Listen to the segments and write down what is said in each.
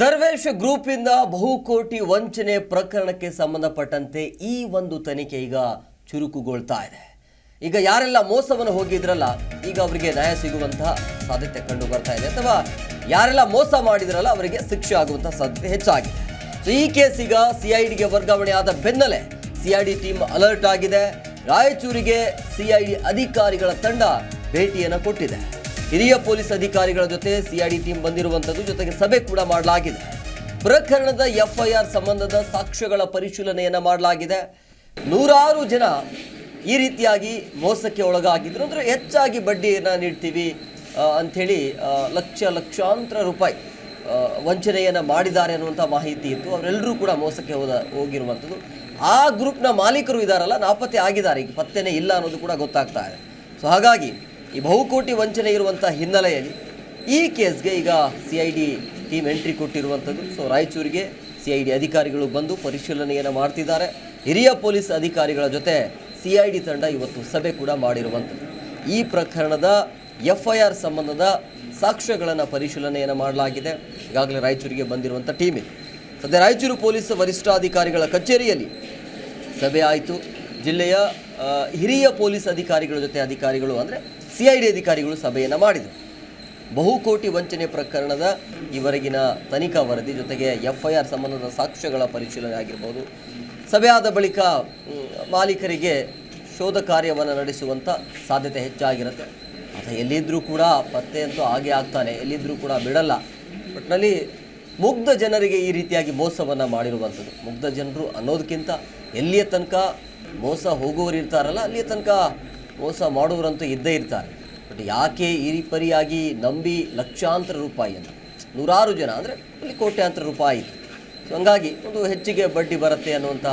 ದರ್ವೇಶ್ group ಇಂದ ಬಹುಕೋಟಿ ವಂಚನೆ ಪ್ರಕರಣಕ್ಕೆ ಸಂಬಂಧಪಟ್ಟಂತೆ ಈ ಒಂದು ತನಿಖೆ ಈಗ ಚುರುಕುಗೊಳ್ತಾ ಇದೆ. ಈಗ ಯಾರೆಲ್ಲ ಮೋಸವನ್ನು ಹೋಗಿದ್ರಲ್ಲ, ಈಗ ಅವರಿಗೆ ನ್ಯಾಯ ಸಿಗುವಂತಹ ಸಾಧ್ಯತೆ ಕಂಡು ಬರ್ತಾ ಇದೆ. ಅಥವಾ ಯಾರೆಲ್ಲ ಮೋಸ ಮಾಡಿದ್ರಲ್ಲ, ಅವರಿಗೆ ಶಿಕ್ಷೆ ಆಗುವಂತಹ ಸಾಧ್ಯತೆ ಹೆಚ್ಚಾಗಿದೆ. ಸೊ ಈ ಕೇಸ್ ಈಗ ಸಿಐಡಿಗೆ ವರ್ಗಾವಣೆ ಆದ ಬೆನ್ನಲ್ಲೇ ಸಿಐಡಿ ಟೀಮ್ ಅಲರ್ಟ್ ಆಗಿದೆ. ರಾಯಚೂರಿಗೆ ಸಿಐಡಿ ಅಧಿಕಾರಿಗಳ ತಂಡ ಭೇಟಿಯನ್ನು ಕೊಟ್ಟಿದೆ. ಹಿರಿಯ ಪೊಲೀಸ್ ಅಧಿಕಾರಿಗಳ ಜೊತೆ ಸಿಐಡಿ ಟೀಮ್ ಬಂದಿರುವಂಥದ್ದು, ಜೊತೆಗೆ ಸಭೆ ಕೂಡ ಮಾಡಲಾಗಿದೆ. ಪ್ರಕರಣದ ಎಫ್ಐಆರ್ ಸಂಬಂಧದ ಸಾಕ್ಷ್ಯಗಳ ಪರಿಶೀಲನೆಯನ್ನು ಮಾಡಲಾಗಿದೆ. ನೂರಾರು ಜನ ಈ ರೀತಿಯಾಗಿ ಮೋಸಕ್ಕೆ ಒಳಗಾಗಿದ್ರು. ಅಂದ್ರೆ ಹೆಚ್ಚಾಗಿ ಬಡ್ಡಿಯನ್ನು ನೀಡ್ತೀವಿ ಅಂಥೇಳಿ ಲಕ್ಷ ಲಕ್ಷಾಂತರ ರೂಪಾಯಿ ವಂಚನೆಯನ್ನು ಮಾಡಿದ್ದಾರೆ ಅನ್ನುವಂಥ ಮಾಹಿತಿ ಇತ್ತು. ಅವರೆಲ್ಲರೂ ಕೂಡ ಮೋಸಕ್ಕೆ ಹೋದ, ಹೋಗಿರುವಂಥದ್ದು. ಆ ಗ್ರೂಪ್ನ ಮಾಲೀಕರು ಇದ್ದಾರಲ್ಲ ನಾಪತ್ತೆ ಆಗಿದ್ದಾರೆ. ಈಗ ಪತ್ತೆನೇ ಇಲ್ಲ ಅನ್ನೋದು ಕೂಡ ಗೊತ್ತಾಗ್ತಾ ಇದೆ. ಸೊ ಹಾಗಾಗಿ ಈ ಬಹುಕೋಟಿ ವಂಚನೆ ಇರುವಂಥ ಹಿನ್ನೆಲೆಯಲ್ಲಿ ಈ ಕೇಸ್ಗೆ ಈಗ C I D team entry ಕೊಟ್ಟಿರುವಂಥದ್ದು. ಸೊ ರಾಯಚೂರಿಗೆ ಸಿ ಐ ಡಿ ಅಧಿಕಾರಿಗಳು ಬಂದು ಪರಿಶೀಲನೆಯನ್ನು ಮಾಡ್ತಿದ್ದಾರೆ. ಹಿರಿಯ ಪೊಲೀಸ್ ಅಧಿಕಾರಿಗಳ ಜೊತೆ ಸಿ ಐ ಡಿ ತಂಡ ಇವತ್ತು ಸಭೆ ಕೂಡ ಮಾಡಿರುವಂಥದ್ದು. ಈ ಪ್ರಕರಣದ ಎಫ್ ಐ ಆರ್ ಸಂಬಂಧದ ಸಾಕ್ಷ್ಯಗಳನ್ನು ಪರಿಶೀಲನೆಯನ್ನು ಮಾಡಲಾಗಿದೆ. ಈಗಾಗಲೇ ರಾಯಚೂರಿಗೆ ಬಂದಿರುವಂಥ ಟೀಮ್ ಇದೆ ಸದ್ಯ ರಾಯಚೂರು ಪೊಲೀಸ್ ವರಿಷ್ಠಾಧಿಕಾರಿಗಳ ಕಚೇರಿಯಲ್ಲಿ ಸಭೆ ಆಯಿತು. ಜಿಲ್ಲೆಯ ಹಿರಿಯ ಪೊಲೀಸ್ ಅಧಿಕಾರಿಗಳ ಜೊತೆ ಅಧಿಕಾರಿಗಳು ಅಂದರೆ ಸಿ ಐ ಡಿ ಅಧಿಕಾರಿಗಳು ಸಭೆಯನ್ನು ಮಾಡಿದರು. ಬಹುಕೋಟಿ ವಂಚನೆ ಪ್ರಕರಣದ ಈವರೆಗಿನ ತನಿಖಾ ವರದಿ ಜೊತೆಗೆ ಎಫ್ಐಆರ್ ಸಂಬಂಧದ ಸಾಕ್ಷ್ಯಗಳ ಪರಿಶೀಲನೆ ಆಗಿರ್ಬೋದು. ಸಭೆ ಆದ ಬಳಿಕ ಮಾಲೀಕರಿಗೆ ಶೋಧ ಕಾರ್ಯವನ್ನು ನಡೆಸುವಂಥ ಸಾಧ್ಯತೆ ಹೆಚ್ಚಾಗಿರುತ್ತೆ. ಅಥವಾ ಎಲ್ಲಿದ್ದರೂ ಕೂಡ ಪತ್ತೆ ಅಂತೂ ಹಾಗೆ ಆಗ್ತಾನೆ ಎಲ್ಲಿದ್ದರೂ ಕೂಡ ಬಿಡಲ್ಲ. ಒಟ್ಟಿನಲ್ಲಿ ಮುಗ್ಧ ಜನರಿಗೆ ಈ ರೀತಿಯಾಗಿ ಮೋಸವನ್ನು ಮಾಡಿರುವಂಥದ್ದು. ಮುಗ್ಧ ಜನರು ಅನ್ನೋದಕ್ಕಿಂತ ಎಲ್ಲಿಯ ತನಕ ಮೋಸ ಹೋಗುವವರು ಇರ್ತಾರಲ್ಲ, ಅಲ್ಲಿಯ ತನಕ ಮೋಸ ಮಾಡುವರಂತೂ ಇದ್ದೇ ಇರ್ತಾರೆ. ಬಟ್ ಯಾಕೆ ಈ ಪರಿಯಾಗಿ ನಂಬಿ ಲಕ್ಷಾಂತರ ರೂಪಾಯಿಯನ್ನು ನೂರಾರು ಜನ ಅಂದರೆ ಅಲ್ಲಿ ಕೋಟ್ಯಾಂತರ ರೂಪಾಯಿ ಸೊ ಹಂಗಾಗಿ ಒಂದು ಹೆಚ್ಚಿಗೆ ಬಡ್ಡಿ ಬರುತ್ತೆ ಅನ್ನುವಂಥ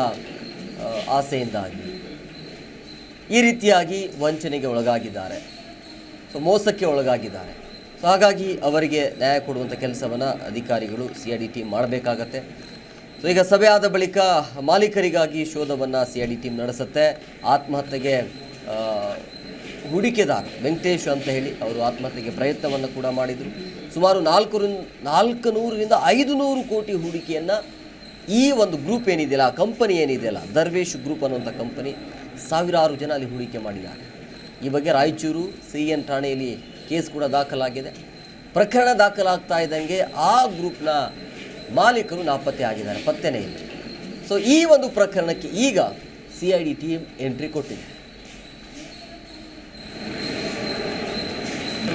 ಆಸೆಯಿಂದಾಗಿ ಈ ರೀತಿಯಾಗಿ ವಂಚನೆಗೆ ಒಳಗಾಗಿದ್ದಾರೆ. ಸೊ ಮೋಸಕ್ಕೆ ಒಳಗಾಗಿದ್ದಾರೆ. ಸೊ ಹಾಗಾಗಿ ಅವರಿಗೆ ನ್ಯಾಯ ಕೊಡುವಂಥ ಕೆಲಸವನ್ನು ಅಧಿಕಾರಿಗಳು ಸಿ ಐ ಡಿ ಟೀಮ್ ಮಾಡಬೇಕಾಗತ್ತೆ. ಸೊ ಈಗ ಸಭೆ ಆದ ಬಳಿಕ ಮಾಲೀಕರಿಗಾಗಿ ಶೋಧವನ್ನು ಸಿ ಐ ಡಿ ಟೀಮ್ ನಡೆಸುತ್ತೆ. ಆತ್ಮಹತ್ಯೆಗೆ ಹೂಡಿಕೆದಾರ ವೆಂಕಟೇಶ್ ಅಂತ ಹೇಳಿ ಅವರು ಆತ್ಮಹತ್ಯೆಗೆ ಪ್ರಯತ್ನವನ್ನು ಕೂಡ ಮಾಡಿದರು. ಸುಮಾರು ನಾಲ್ಕು ನಾಲ್ಕು ನೂರರಿಂದ ಐದು ನೂರು ಕೋಟಿ ಹೂಡಿಕೆಯನ್ನು ಈ ಒಂದು ಗ್ರೂಪ್ ಏನಿದೆಯಲ್ಲ, ಆ ಕಂಪನಿ ಏನಿದೆಯಲ್ಲ ದರ್ವೇಶ್ ಗ್ರೂಪ್ ಅನ್ನುವಂಥ ಕಂಪನಿ ಸಾವಿರಾರು ಜನ ಅಲ್ಲಿ ಹೂಡಿಕೆ ಮಾಡಿದ್ದಾರೆ. ಈ ಬಗ್ಗೆ ರಾಯಚೂರು ಸಿ ಎನ್ ಠಾಣೆಯಲ್ಲಿ ಕೇಸ್ ಕೂಡ ದಾಖಲಾಗಿದೆ. ಪ್ರಕರಣ ದಾಖಲಾಗ್ತಾ ಇದ್ದಂಗೆ ಆ ಗ್ರೂಪ್ನ ಮಾಲೀಕರು ನಾಪತ್ತೆ ಆಗಿದ್ದಾರೆ, ಪತ್ತೆನೇ ಇಲ್ಲ. ಸೊ ಈ ಒಂದು ಪ್ರಕರಣಕ್ಕೆ ಈಗ C I D team entry ಕೊಟ್ಟಿದೆ.